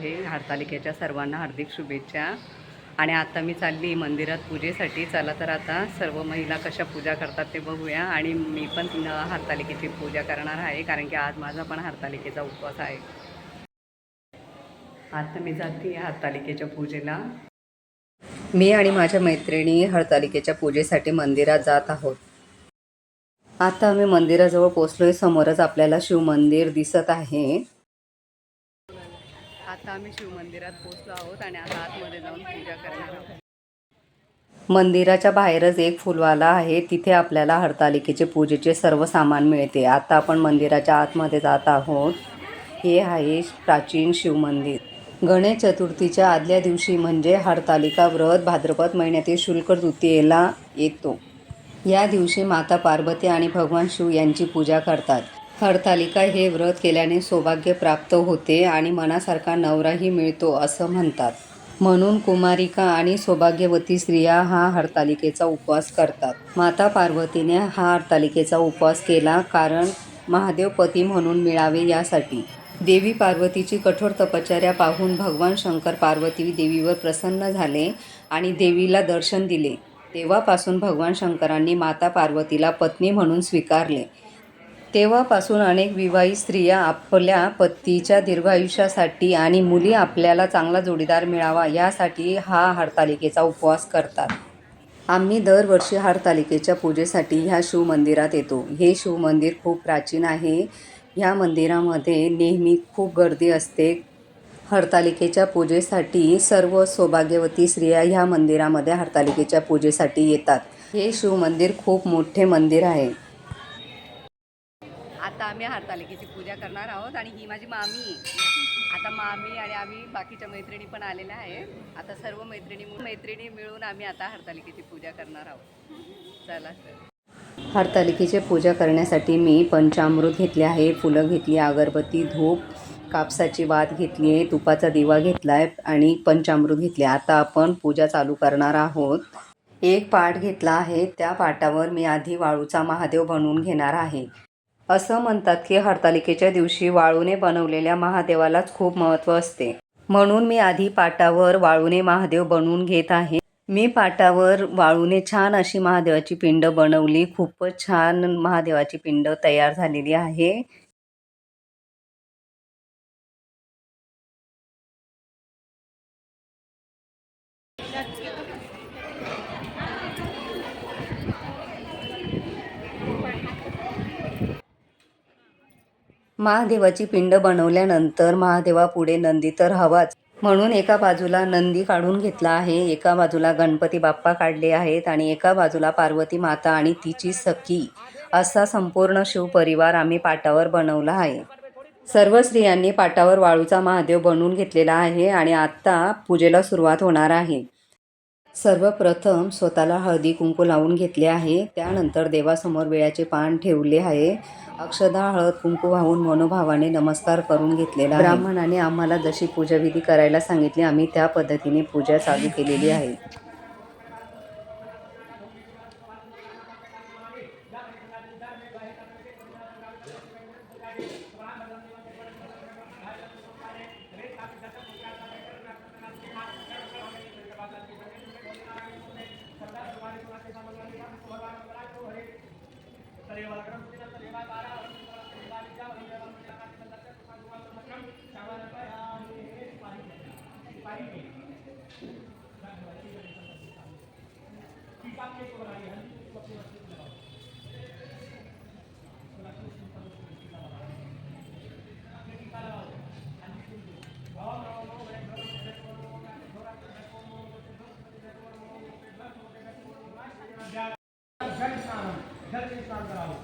हे हरतालिकेच्या सर्वांना हार्दिक शुभेच्छा. आणि आता मी चालली मंदिरात पूजेसाठी. चला तर आता सर्व महिला कशा पूजा करतात ते बघूया. आणि मी पण हरतालिकेची पूजा करणार आहे कारण की आज माझा पण हरतालिकेचा उपवास आहे. आता मी जाते हरतालिकेच्या पूजेला. मी आणि माझ्या मैत्रिणी हरतालिकेच्या पूजेसाठी मंदिरात जात आहोत. आता आम्ही मंदिराजवळ पोचलोय समोरच आपल्याला शिवमंदिर दिसत आहे. आता आम्ही शिवमंदिरात पोचलो आहोत आणि आता आतमध्ये जाऊन पूजा करणार आहोत. मंदिराच्या बाहेरच एक फुलवाला आहे. तिथे आपल्याला हरतालिकेचे पूजेचे सर्व सामान मिळते. आता आपण मंदिराच्या आतमध्ये जात आहोत. हे आहे प्राचीन शिवमंदिर. गणेश चतुर्थीच्या आदल्या दिवशी म्हणजे हरतालिका व्रत भाद्रपद महिन्यातील शुल्क तृतीयेला येतो. या दिवशी माता पार्वती आणि भगवान शिव यांची पूजा करतात. हरतालिका हे व्रत केल्याने सौभाग्य प्राप्त होते आणि मनासारखा नवराही मिळतो असं म्हणतात. म्हणून कुमारिका आणि सौभाग्यवती स्त्रिया हा हरतालिकेचा उपवास करतात. माता पार्वतीने हा हरतालिकेचा उपवास केला कारण महादेव पती म्हणून मिळावे यासाठी. देवी पार्वतीची कठोर तपश्चर्या पाहून भगवान शंकर पार्वती देवीवर प्रसन्न झाले आणि देवीला दर्शन दिले. तेव्हापासून भगवान शंकरांनी माता पार्वतीला पत्नी म्हणून स्वीकारले. तेव्हापासून अनेक विवाहित स्त्रिया आपल्या पतीच्या दीर्घायुष्यासाठी आणि मुली आपल्याला चांगला जोडीदार मिळावा यासाठी हा हरतालिकेचा उपवास करतात. आम्ही दरवर्षी हरतालिकेच्या पूजेसाठी ह्या शिवमंदिरात येतो. हे शिवमंदिर खूप प्राचीन आहे. ह्या मंदिरामध्ये नेहमी खूप गर्दी असते. हरतालिकेच्या पूजेसाठी सर्व सौभाग्यवती स्त्रिया ह्या मंदिरामध्ये हरतालिकेच्या पूजेसाठी येतात. हे शिवमंदिर खूप मोठे मंदिर आहे. आम्ही हरतालिकेची पूजा करणार आहोत आणि ही माझी मामी आता मामी आणि आम्ही बाकीच्या मैत्रिणी पण आलेल्या आहेत आता सर्व मैत्रिणी मैत्रिणी मिळून आम्ही आता हरतालिकेची पूजा करणार आहोत. चला हरतालिकेची पूजा करण्यासाठी मी पंचामृत घेतले आहे फुलं घेतली अगरबत्ती धूप कापसाची वात घेतली आहे तुपाचा दिवा घेतला आहे आणि पंचामृत घेतले आता आपण पूजा चालू करणार आहोत. एक पाठ घेतला आहे. त्या पाटावर मी आधी वाळूचा महादेव बनवून घेणार आहे. असं म्हणतात की हरतालिकेच्या दिवशी वाळूने बनवलेल्या महादेवालाच खूप महत्त्व असते. म्हणून मी आधी पाटावर वाळूने महादेव बनवून घेत आहे. मी पाटावर वाळूने छान अशी महादेवाची पिंड बनवली. खूपच छान महादेवाची पिंड तयार झालेली आहे. महादेवाची पिंड बनवल्यानंतर महादेवापुढे नंदी तर हवाच. म्हणून एका बाजूला नंदी काढून घेतला आहे एका बाजूला गणपती बाप्पा काढले आहेत आणि एका बाजूला पार्वती माता आणि तिची सखी असा संपूर्ण शिवपरिवार आम्ही पाटावर बनवला आहे. सर्व स्त्रियांनी पाटावर वाळूचा महादेव बनवून घेतलेला आहे आणि आत्ता पूजेला सुरुवात होणार आहे. सर्वप्रथम स्वतःला हळदी कुंकू लावून घेतले आहे. त्यानंतर देवासमोर वेळाचे पान ठेवले आहे. अक्षदा हळद कुंकू वाहून मनोभावाने नमस्कार करून घेतलेला ब्राह्मणाने आम्हाला जशी पूजाविधी करायला सांगितली आम्ही त्या पद्धतीने पूजा चालू केलेली आहे. Jangan sampai, jangan sampai.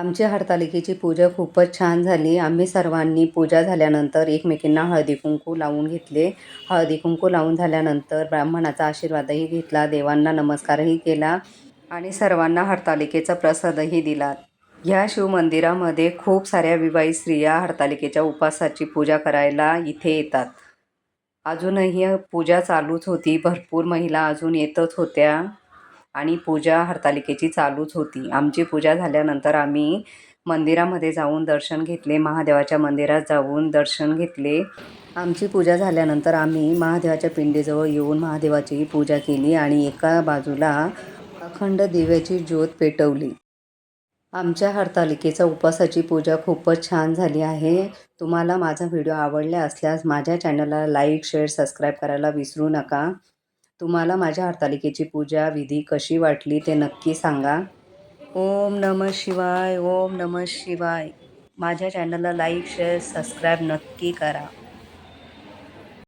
आमची हरतालिकेची पूजा खूपच छान झाली. आम्ही सर्वांनी पूजा झाल्यानंतर एकमेकींना हळदी कुंकू लावून घेतले. हळदी कुंकू लावून झाल्यानंतर ब्राह्मणाचा आशीर्वादही घेतला देवांना नमस्कारही केला आणि सर्वांना हरतालिकेचा प्रसादही दिला. ह्या शिवमंदिरामध्ये खूप साऱ्या विवाहित स्त्रिया हरतालिकेच्या उपासाची पूजा करायला इथे येतात. अजूनही पूजा चालूच होती. भरपूर महिला अजून येतच होत्या. आणि पूजा हरतालिकेची चालूच होती. आमची पूजा झाल्यानंतर आम्ही मंदिरामध्ये जाऊन दर्शन घेतले. महादेवाच्या मंदिरात जाऊन दर्शन घेतले. आमची पूजा झाल्यानंतर आम्ही महादेवाच्या पिंडीजवळ येऊन महादेवाची पूजा केली आणि एका बाजूला अखंड दिव्याची ज्योत पेटवली. आमच्या हरतालिकेचा उपासाची पूजा खूपच छान झाली आहे. तुम्हाला माझा व्हिडिओ आवडला असल्यास माझ्या चॅनलला लाईक शेअर सबस्क्राईब करायला विसरू नका. तुम्हाला माझ्या हरतालिकेची पूजा विधी कशी वाटली ते नक्की सांगा. ओम नम शिवाय ओम नम शिवाय. माझ्या चॅनलला लाईक शेअर सबस्क्राईब नक्की करा.